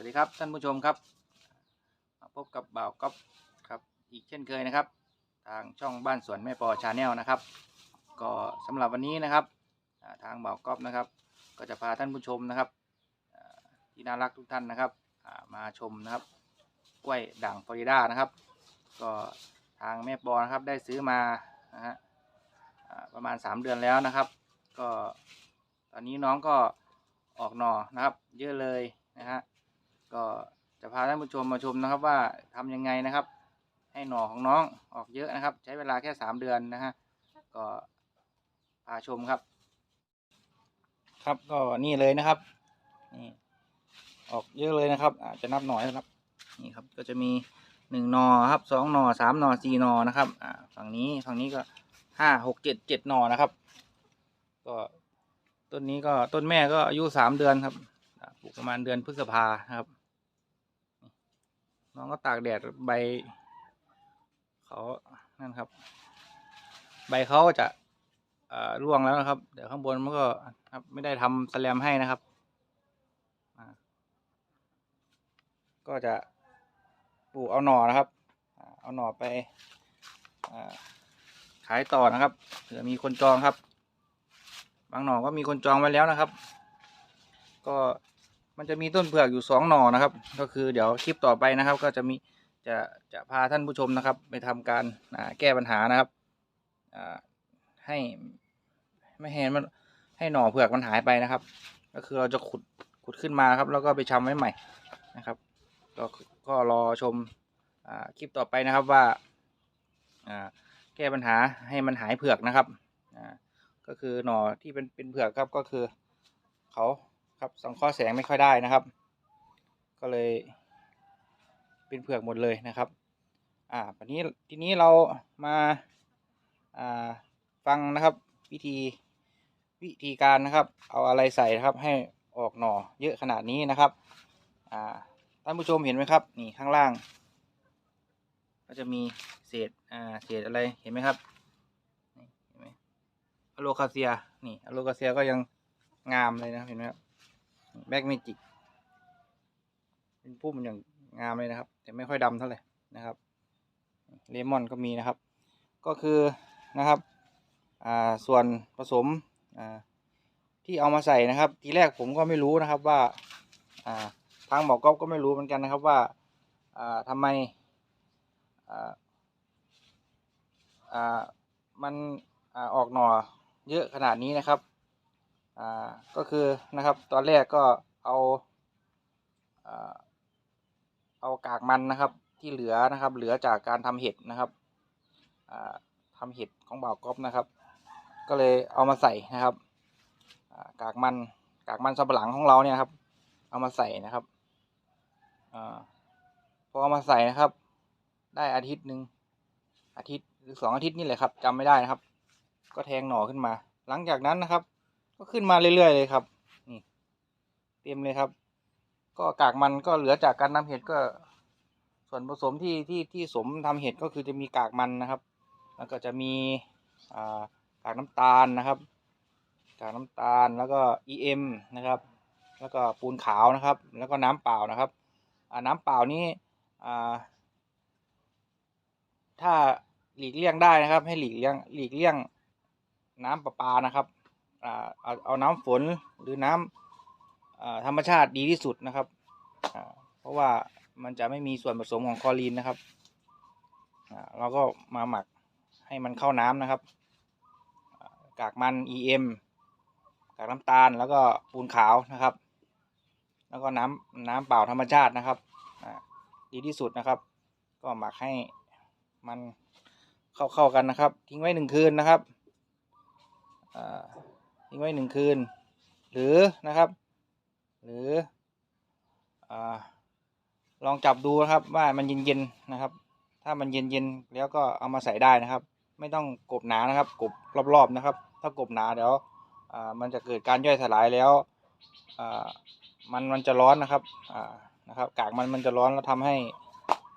วัสดีครับท่านผู้ชมครับมาพบกับบ่าวก๊อฟครับอีกเช่นเคยนะครับ ทางช่องบ้านสวนแม่ปอชาแนลนะครับ ก็สำหรับวันนี้นะครับทางบ่าวก๊อฟนะครับ ก็จะพาท่านผู้ชมนะครับที่น่ารักทุกท่านนะครับมาชมนะครับกล้วยด่างฟลอริดานะครับ ก็ทางแม่ปอนะครับได้ซื้อมานะฮะประมาณ 3 เดือนแล้วนะครับ ก็ตอนนี้น้องก็ออกหน่อนะครับ เยอะเลยนะฮะ ก็จะพาท่านผู้ชมมาชมนะครับว่าทำยังไงนะครับ ให้หน่อของน้องออกเยอะนะครับ ใช้เวลาแค่3เดือนนะฮะก็พาชมครับ ครับก็นี่เลยนะครับนี่ออกเยอะเลยนะครับอาจจะนับหน่อยนะครับ นี่ครับก็จะมีหนึ่งหนอครับสองหนอสามหนอสี่หนอนะครับอ่าฝั่งนี้ฝั่งนี้ก็ห้าหกเจ็ดเจ็ดหนอนะครับ ก็ต้นนี้ก็ต้นแม่ก็อายุสามเดือนครับปลูกประมาณเดือนพฤษภาครับ น้องก็ตากแดดใบเขานั่นครับ ใบเขาจะอ่าร่วงแล้วนะครับ เดี๋ยวข้างบนมันก็ครับไม่ได้ทำสแลมให้นะครับอ่าก็จะปลูกเอาหน่อนะครับ เอาหน่อไปอ่าขายต่อนะครับเผื่อมีคนจองครับ บางหน่อก็มีคนจองไว้แล้วนะครับ ก็ มันจะมีต้นเผือกอยู่สองหน่อนะครับ ก็คือเดี๋ยวคลิปต่อไปนะครับ ก็จะมีจะจะพาท่านผู้ชมนะครับ ไปทำการแก้ปัญหานะครับให้ไม่ให้มันให้หน่อเผือกมันหายไปนะครับ ก็คือเราจะขุดขุดขึ้นมาครับ แล้วก็ไปชำไว้ใหม่นะครับก็ก็รอชมอคลิปต่อไปนะครับว่าแก้ปัญหาให้มันหายเผือกนะครับก็คือหน่อที่เป็นเป็นเผือกครับก็คือเขา ครับสังเคราะห์แสงไม่ค่อยได้นะครับ ก็เลย เป็นเผือกหมดเลยนะครับ อ่าวันนี้ทีนี้เรามาอ่าฟังนะครับ วิธีวิธีการนะครับ เอาอะไรใส่นะครับ ให้ออกหน่อเยอะขนาดนี้นะครับอ่าท่านผู้ชมเห็นไหมครับ นี่ข้างล่าง ก็จะมีเศษอ่าเศษอะไรเห็นไหมครับเห็นไหมอะโลคาเซีย นี่อะโลคาเซียก็ยังงามเลยนะ เห็นไหมครับ แบ็กเมจิกเป็นพุ่มอย่างงามเลยนะครับ แต่ไม่ค่อยดำเท่าไหร่นะครับเลมอนก็มีนะครับ ก็คือนะครับอ่าส่วนผสมอ่าที่เอามาใส่นะครับ ทีแรกผมก็ไม่รู้นะครับว่าทางหมอกอฟก็ไม่รู้เหมือนกันนะครับว่าอ่าทำไมอ่ามันอ่าออกหน่อเยอะขนาดนี้นะครับ อ่าก็คือนะครับตอนแรกก็เอาอเอากากมันนะครับที่เหลือนะครับ เหลือจากการทำเห็ดนะครับอ่าทำเห็ดของบ่าวก๊อฟนะครับ ก็เลยเอามาใส่นะครับากากมันกากมันสับหลังของเราเนี่ยครับ เอามาใส่นะครับอพอเอามาใส่นะครับ ได้อาทิตย์หนึ่งอาทิตย์หรือสองอาทิตย์นี่แหละครับจำไม่ได้นะครับ ก็แทงหน่อขึ้นมา หลังจากนั้นนะครับ ก็ขึ้นมาเรื่อยๆเลยครับนี่เต็มเลยครับ ก็กากมันก็เหลือจากการทำเห็ดก็ ส่วนผสมที่ที่ที่สมทำเห็ดก็คือจะมีกากมันนะครับ แล้วก็จะมีอ่ากากน้ำตาลนะครับ กากน้ำตาลแล้วก็ EM นะครับ แล้วก็ปูนขาวนะครับ แล้วก็น้ำเปล่านะครับอ่าน้ำเปล่านี้อ่าถ้าหลีกเลี่ยงได้นะครับ ให้หลีกเลี่ยงหลีกเลี่ยงน้ำประปานะครับ เอาเอาน้ำฝนหรือน้ำอ่าธรรมชาติดีที่สุดนะครับ เพราะว่ามันจะไม่มีส่วนผสมของคลอรีนนะครับเราก็มาหมักให้มันเข้าน้ำนะครับอ่ากากมัน EM กากน้ำตาลแล้วก็ปูนขาวนะครับ แล้วก็น้ำน้ำเปล่าธรรมชาตินะครับดีที่สุดนะครับ ก็หมักให้มันเข้าเข้ากันนะครับ ทิ้งไว้หนึ่งคืนนะครับ ทิ้งไว้หนึ่งคืน หรือนะครับ หรืออลองจับดูนะครับว่ามันเย็นๆนะครับ ถ้ามันเย็นๆแล้วก็เอามาใส่ได้นะครับ ไม่ต้องกบหนานะครับ กบรอบๆนะครับ ถ้ากบหนาเดี๋ยวมันจะเกิดการย่อยสลายแล้วมันมันจะร้อนนะครับนะครับ กากมันมันจะร้อนแล้วทำให้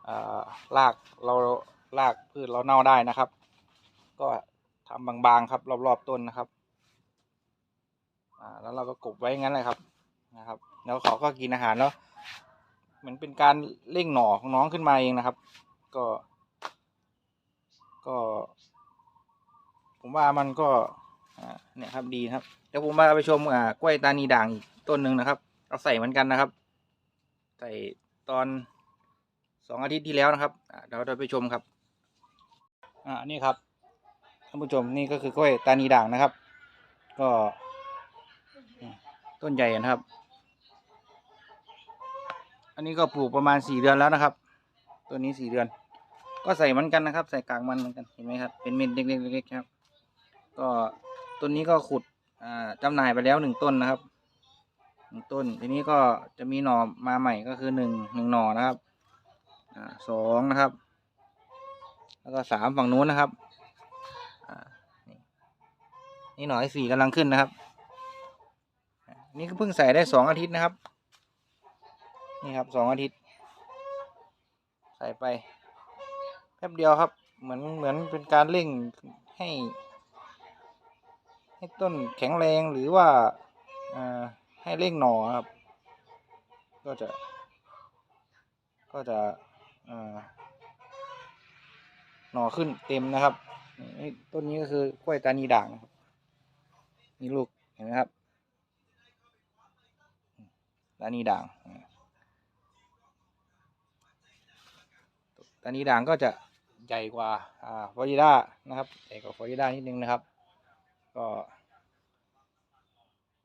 อ่ารากเรารากพืชเราเน่าได้นะครับ ก็ทำบางๆครับ รอบๆต้นนะครับ อ่าแล้วเราก็กบไว้งั้นเลยครับนะครับ แล้วเขาก็กินอาหารแล้วเหมือนเป็นการเร่งหน่อของน้องขึ้นมาเองนะครับ ก็ ก็ ผมว่ามันก็เนี่ยครับดีครับเดี๋ยวผมมาไปชมอ่ากล้วยตานีด่างอีกต้นหนึ่งนะครับ เราใส่เหมือนกันนะครับ ใส่ตอนสองอาทิตย์ที่แล้วนะครับอ่าเดี๋ยวเราไปชมครับ อ่านี่ครับท่านผู้ชมนี่ก็คือกล้วยตานีด่างนะครับ ก็ ต้นใหญ่นะครับ อันนี้ก็ปลูกประมาณสี่เดือนแล้วนะครับ ตัวนี้สี่เดือน ก็ใส่มือนกันนะครับ ใส่กากมันเหมือนกันเห็นไหมครับ เป็นเม็ดเล็กๆๆครับ ก็ต้นนี้ก็ขุดอ่าจำหน่ายไปแล้วหนึ่งต้นนะครับหนึ่งต้น ทีนี้ก็จะมีหน่อมาใหม่ก็คือหนึ่งหนึ่งหน่อนะครับอ่าสองนะครับ แล้วก็สามฝั่งนู้นนะครับอ่านี่หน่อที่สี่กำลังขึ้นนะครับ นี่ก็เพิ่งใส่ได้สองอาทิตย์นะครับ นี่ครับสองอาทิตย์ ใส่ไปแป๊บเดียวครับ เหมือนเหมือนเป็นการเร่งให้ ให้ต้นแข็งแรงหรือว่าอ่าให้เร่งหน่อครับ ก็จะ ก็จะอ่าหน่อขึ้นเต็มนะครับต้นนี้ก็คือกล้วยตานีด่างนะครับนี่ลูกเห็นไหมครับ ตานีด่างตานีด่างก็จะใหญ่กว่าอ่าฟลอริดานะครับใหญ่กว่าฟลอริดานิดนึงนะครับ ก็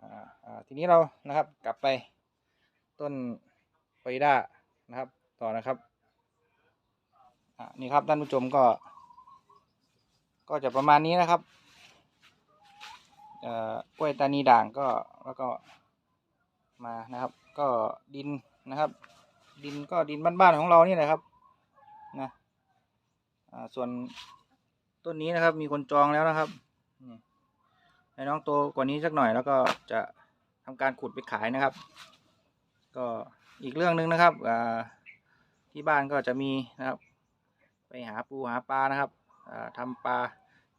อ่าอ่าทีนี้เรานะครับกลับไปต้นฟลอริดานะครับต่อนะครับอ่านี่ครับท่านผู้ชมก็ ก็จะประมาณนี้นะครับเอ่อกล้วยตานีด่างก็แล้วก็มานะครับ ก็ดินนะครับ ดินก็ดินบ้านๆของเรานี่แหละครับนะส่วนต้นนี้นะครับ มีคนจองแล้วนะครับให้น้องโตกว่านี้สักหน่อยแล้วก็จะทำการขุดไปขายนะครับ ก็อีกเรื่องหนึ่งนะครับที่บ้านก็จะมีนะครับ ไปหาปูหาปลานะครับอ่าทำปลา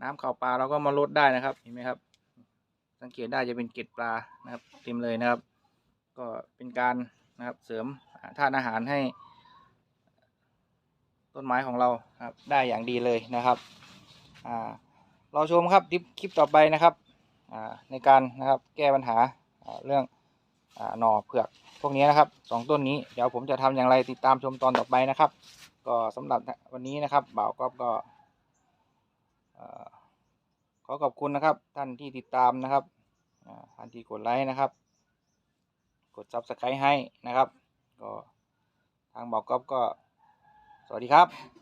น้ำเข่าปลาเราก็มาลดได้นะครับเห็นไหมครับ สังเกตได้จะเป็นเกล็ดปลานะครับเต็มเลยนะครับ ก็เป็นการนะครับเสริมธาตุอาหารให้ ต้นไม้ของเราครับได้อย่างดีเลยนะครับอ่าเราชมครับคลิปต่อไปนะครับในการนะครับแก้ปัญหาเรื่องหน่อเผือกพวกนี้นะครับสองต้นนี้เดี๋ยวผมจะทำอย่างไรติดตามชมตอนต่อไปนะครับ ก็สำหรับวันนี้นะครับบ่าวก๊อฟก็ขอขอบคุณนะครับท่านที่ติดตามนะครับท่านที่กดไลค์นะครับ กด subscribe ให้นะครับ ก็ทางบอกก๊อฟก็ สวัสดีครับ